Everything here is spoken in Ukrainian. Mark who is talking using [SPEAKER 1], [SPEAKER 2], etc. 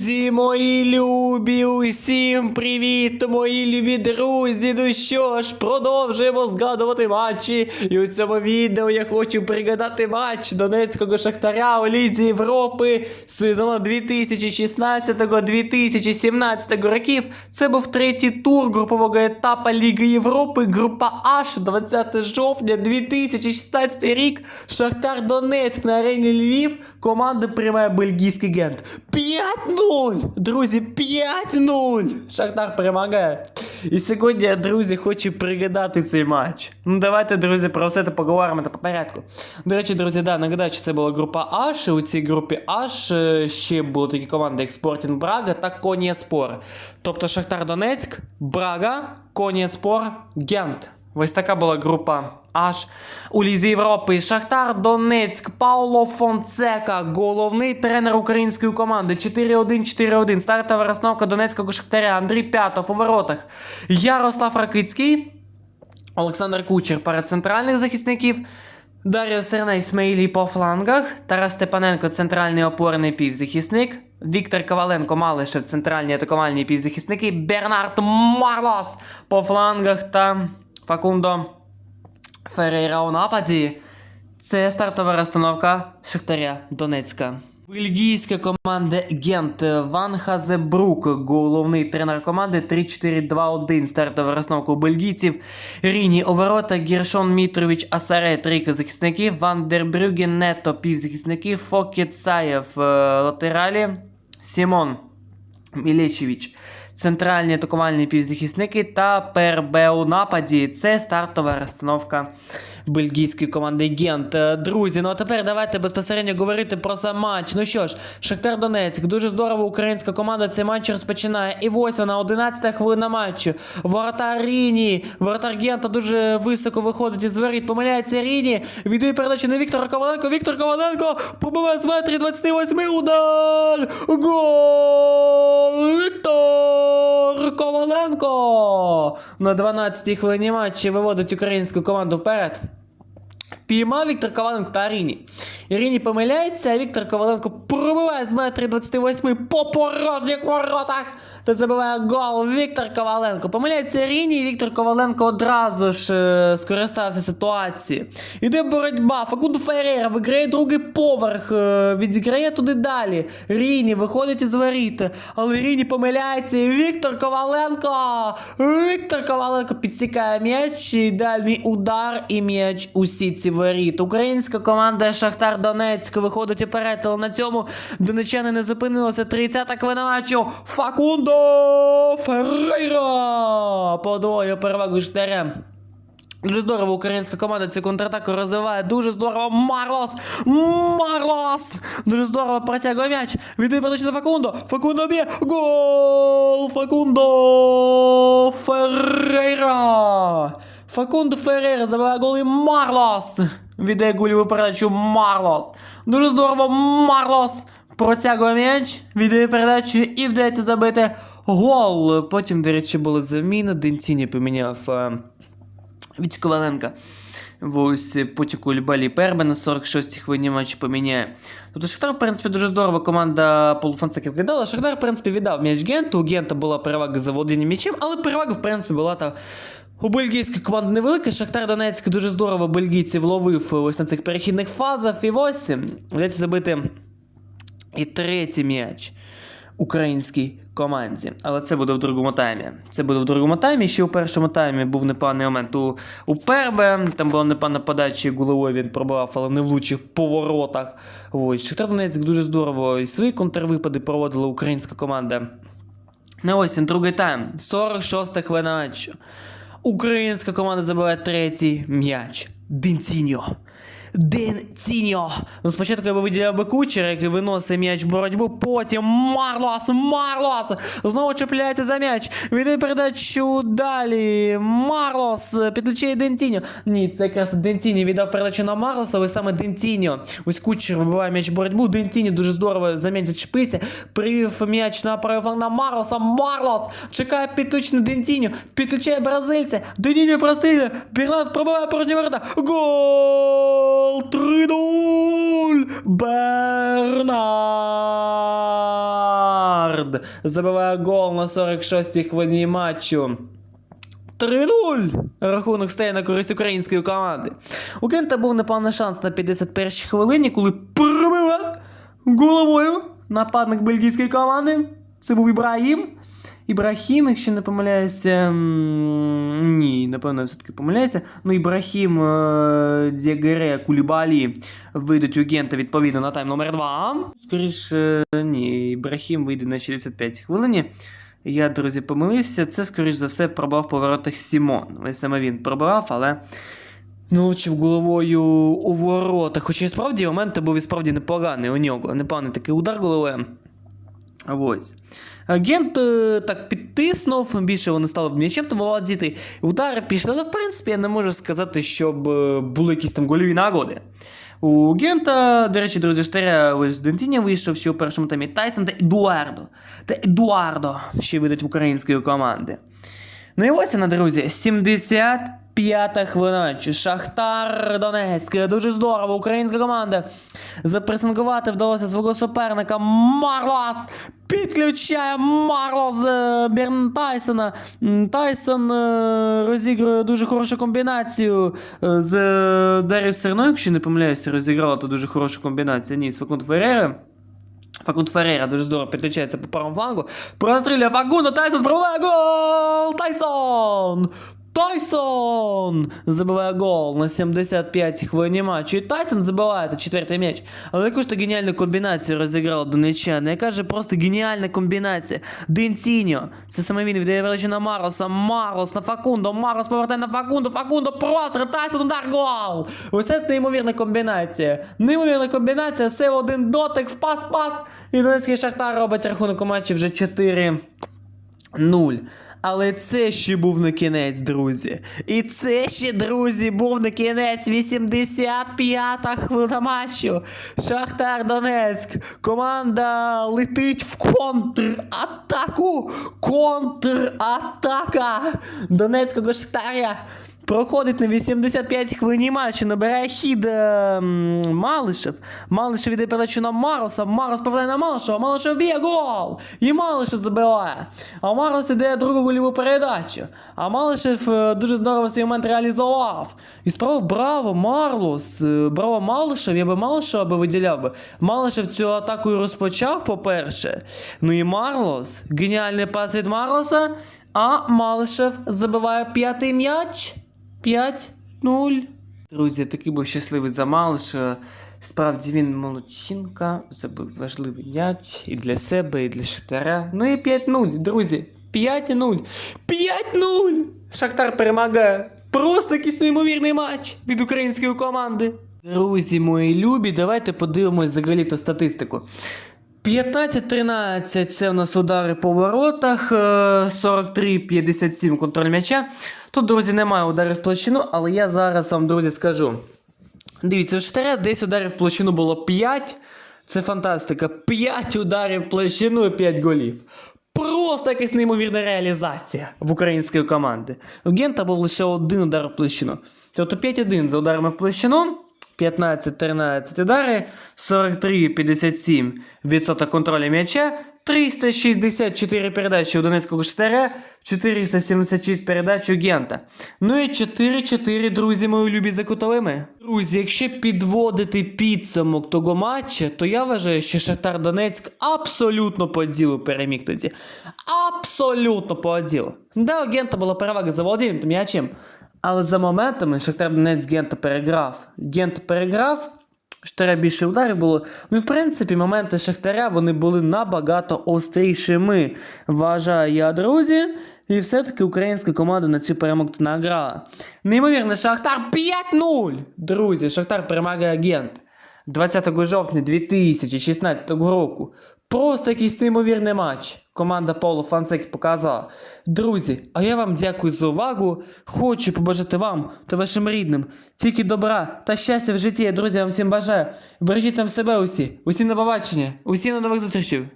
[SPEAKER 1] Друзі, мої любі, усім привіт, мої любі друзі. Ну що ж, продовжуємо згадувати матчі. І у цьому відео я хочу пригадати матч Донецького Шахтаря у Лізі Європи сезону 2016-2017 років. Це був третій тур групового етапу Ліги Європи, група H, 20 жовтня 2016 рік. Шахтар Донецьк на арені Львів. Команда приймає бельгійський гент. 5-0! Друзі, 5-0! Шахтар перемагає. І сьогодні я, друзі, хочу пригадати цей матч. Ну давайте, друзі, про все це поговоримо та по порядку. До речі, друзі, да, нагадаю, що це була група H. і У цій групі H е, ще були такі команди, як Спортінг Брага та Конія Спор. Тобто Шахтар Донецьк, Брага, Конія Спор, Гент. Ось така була група Аж у Лізі Європи. Шахтар Донецьк, Пауло Фонсека, головний тренер української команди. 4-1-4-1. Стартова розстановка Донецького Шахтаря. Андрій П'ятов у воротах. Ярослав Ракицький. Олександр Кучер перед центральних захисників. Дар'я Серна Ісмаїлій по флангах. Тарас Степаненко центральний опорний півзахисник. Віктор Коваленко Малишев центральні атакувальні півзахисники. Бернард Марлос по флангах та Факундо Ферейра у нападі. Це стартова розстановка Шахтаря Донецька. Бельгійська команда Гент Ван Хазебрук, головний тренер команди 3-4-2-1. Стартова розстановка у бельгійців. Ріні у ворота, Гершон Мітрович Асаре, трійка захисників, Ван дер Нето, півзахисників, Фокет Саєв, е, латералі, Сімон Мілечевич. Центральні атакувальні півзахисники та ПРБ у нападі. Це стартова розстановка бельгійської команди Гент. Е, Друзі, ну а тепер давайте безпосередньо говорити про сам матч. Ну що ж, Шахтар Донецьк, дуже здорово українська команда цей матч розпочинає. І ось вона, 11 хвилина матчу. Воротар Ріні. Воротар Гента дуже високо виходить із воріт. Помиляється Ріні. Віддає передачу на Віктора Коваленко. Віктор Коваленко пробиває з метрі 28 удар. Гол! Віктор Коваленко! На 12-й хвилині матчі виводить українську команду вперед. Піймав Віктор Коваленко та Аріні. Іріні помиляється, а Віктор Коваленко пробиває з метри 28 по порожніх воротах та забиває гол. Віктор Коваленко. Помиляється Іріні, і Віктор Коваленко одразу ж е, скористався ситуацією. Іде боротьба. Факунду Феррера виграє другий поверх, е, відіграє туди далі. Ріні виходить із воріт, але Ріні помиляється. І Віктор Коваленко. Віктор Коваленко підсікає м'яч. І дальній удар і м'яч у сітці воріт. Українська команда Шахтар Донецьк виходить уперед, але на цьому донечани не зупинилися. 30-та хвилина. Факундо Феррейра подвоює перевагу Шахтаря. Дуже здорово українська команда цю контратаку розвиває. Дуже здорово. Марлос! Марлос! Дуже здорово протягує м'яч. Віддає передачу на Факундо. Факундо б'є. Гол! Факундо Феррейра! Факундо Феррейра забиває гол і Марлос! Віддає гольову передачу Марлос. Дуже здорово. Марлос! Протягує м'яч, віддає передачу і вдається забити гол. Потім, до речі, були заміни. Денціні поміняв. е, від Коваленка. Ось потім Кульбалі Пербе на 46-й хвилині матчу поміняє. Тобто Шахтар, в принципі, дуже здорова команда полуфанцеків виглядала. Шахтар, в принципі, віддав м'яч Генту. У Гента була перевага за володінням м'ячем, але перевага, в принципі, була та. У бельгійської команди невелика. Шахтар Донецьк дуже здорово бельгійців ловив ось на цих перехідних фазах. І ось вдається забити і третій м'яч українській команді. Але це буде в другому таймі. Це буде в другому таймі. Ще у першому таймі був непоганий момент у, у Пербе. Там була непогана подача головою він пробивав, але не влучив по воротах. Ось. Шахтар Донецьк дуже здорово і свої контрвипади проводила українська команда. Ну ось він, другий тайм. 46 хвилина матчу. Українська команда забиває третій м'яч. Денціньо. Денціньо. Ну, спочатку я би виділяв би кучера, який виносить м'яч в боротьбу. Потім Марлос, Марлос. Знову чіпляється за м'яч. Віддає передачу далі. Марлос підключає Денціньо. Ні, це якраз Денціньо віддав передачу на Марлоса, але саме Денціньо. Ось кучер вибиває м'яч в боротьбу. Денціньо дуже здорово за м'яч зачепився. Привів м'яч на правий фланг на Марлоса. Марлос чекає підключення Денціньо. Підключає бразильця. Денціньо прострілює. Бернард пробиває порожні ворота. Гол! 3-0! Бернард! Забиває гол на 46-й хвилині матчу. 3-0! Рахунок стає на користь української команди. У Кента був непевний шанс на 51-й хвилині, коли пробивав головою нападник бельгійської команди. Це був Ібрагім. Ібрахім, якщо не помиляюся. Ні, напевно, все-таки помиляюся. Ну, Ібрахім е, Кулібалі вийдуть у Гента відповідно на тайм номер 2. Скоріше, ні, Ібрахім вийде на 65 хвилині. Я, друзі, помилився. Це, скоріш за все, пробав по воротах Сімон. Ось саме він пробивав, але не влучив головою у ворота. Хоча і справді момент був і справді непоганий у нього. Непоганий такий удар головою. Ось. Агент е, так підтиснув, більше вони стали б м'ячем то володіти. Удари пішли, але в принципі я не можу сказати, щоб е, були якісь там гольові нагоди. У Гента, до речі, друзі, штаря ось Дентіня вийшов ще у першому таймі Тайсон та Едуардо. Та Едуардо ще вийдуть в української команди. Ну і ось вона, друзі, 75-та хвилина. Чи Шахтар Донецьк. Дуже здорово. Українська команда. Запресингувати вдалося свого суперника Марлос. Підключає Марлос е, Берн Тайсона. Тайсон е, розігрує дуже хорошу комбінацію е, з Дар'ю Серною, якщо не помиляюся, розіграла то дуже хорошу комбінацію. Ні, з Факунт Феррери. Факунд Феррейра дуже здорово підключається по правому флангу. Простріляє Факунда, Тайсон пробиває гол! Тайсон! Тайсон! Забиває гол на 75 хвилині матчу. І Тайсон забиває четвертий м'яч. Але яку ж геніальну комбінацію розіграв Донеччани. Яка же просто геніальна комбінація. Денсіньо. Це саме він віддає величі на Мароса. Марос на Факундо. Марос повертає на Факундо. Факундо простріл. Тайсон удар гол! Ось це неймовірна комбінація. Неймовірна комбінація. Все в один дотик, в пас-пас. І Донецький Шахтар робить рахунок у матчі вже 4 0. Але це ще був не кінець, друзі. І це ще, друзі, був не кінець. 85-та хвилина матчу. Шахтар Донецьк. Команда летить в контратаку. Контратака Донецького Шахтаря. Проходить на 85 хвилині матчу, набирає хід е, Малишев. Малишев іде передачу на Мароса. Марос повертає на Малишева. Малишев б'є гол! І Малишев забиває. А Марос іде другу гольову передачу. А Малишев е, дуже здорово цей момент реалізував. І справа браво, Марлос. е, Браво Малишев. Я би Малишева би виділяв би. Малишев цю атаку і розпочав, по-перше. Ну і Марлос. Геніальний пас від Марлоса. А Малишев забиває п'ятий м'яч. 5-0. Друзі, такий був щасливий за Малиша. Справді він молодчинка, забив важливий м'яч і для себе, і для Шахтаря. Ну і 5-0, друзі. 5-0. 5-0! Шахтар перемагає. Просто якийсь неймовірний матч від української команди. Друзі мої любі, давайте подивимось взагалі ту статистику. 15-13 це в нас удари по воротах, е, 43-57 контроль м'яча. Тут, друзі, немає ударів в площину, але я зараз вам, друзі, скажу. Дивіться, у Шахтаря десь ударів в площину було 5. Це фантастика. 5 ударів в площину і 5 голів. Просто якась неймовірна реалізація в української команди. У Гента був лише один удар в площину. Тобто 5-1 за ударами в площину. 15-13 удари, 43-57 відсоток контролю м'яча, 364 передачі у Донецького Шахтаря, 476 передач у Гента. Ну і 4-4, друзі, мої любі за кутовими. Друзі, якщо підводити підсумок того матча, то я вважаю, що Шахтар Донецьк абсолютно по ділу переміг тоді. Абсолютно по ділу. Да, у Гента була перевага за володінням м'ячем. Але за моментами Шахтар Донець Гента переграв. Гент переграв, Шахтаря більше ударів було. Ну і в принципі, моменти Шахтаря вони були набагато острішими. Вважаю я, друзі. І все-таки українська команда на цю перемогу награла. Неймовірно, Шахтар 5-0! Друзі, Шахтар перемагає агент. 20 жовтня 2016 року. Просто якийсь неймовірний матч. Команда Поло Фансекі показала. Друзі, а я вам дякую за увагу. Хочу побажати вам та вашим рідним тільки добра та щастя в житті. Друзі, я вам всім бажаю. Бережіть там себе усі. Усім на побачення. Усім на нових зустрічей.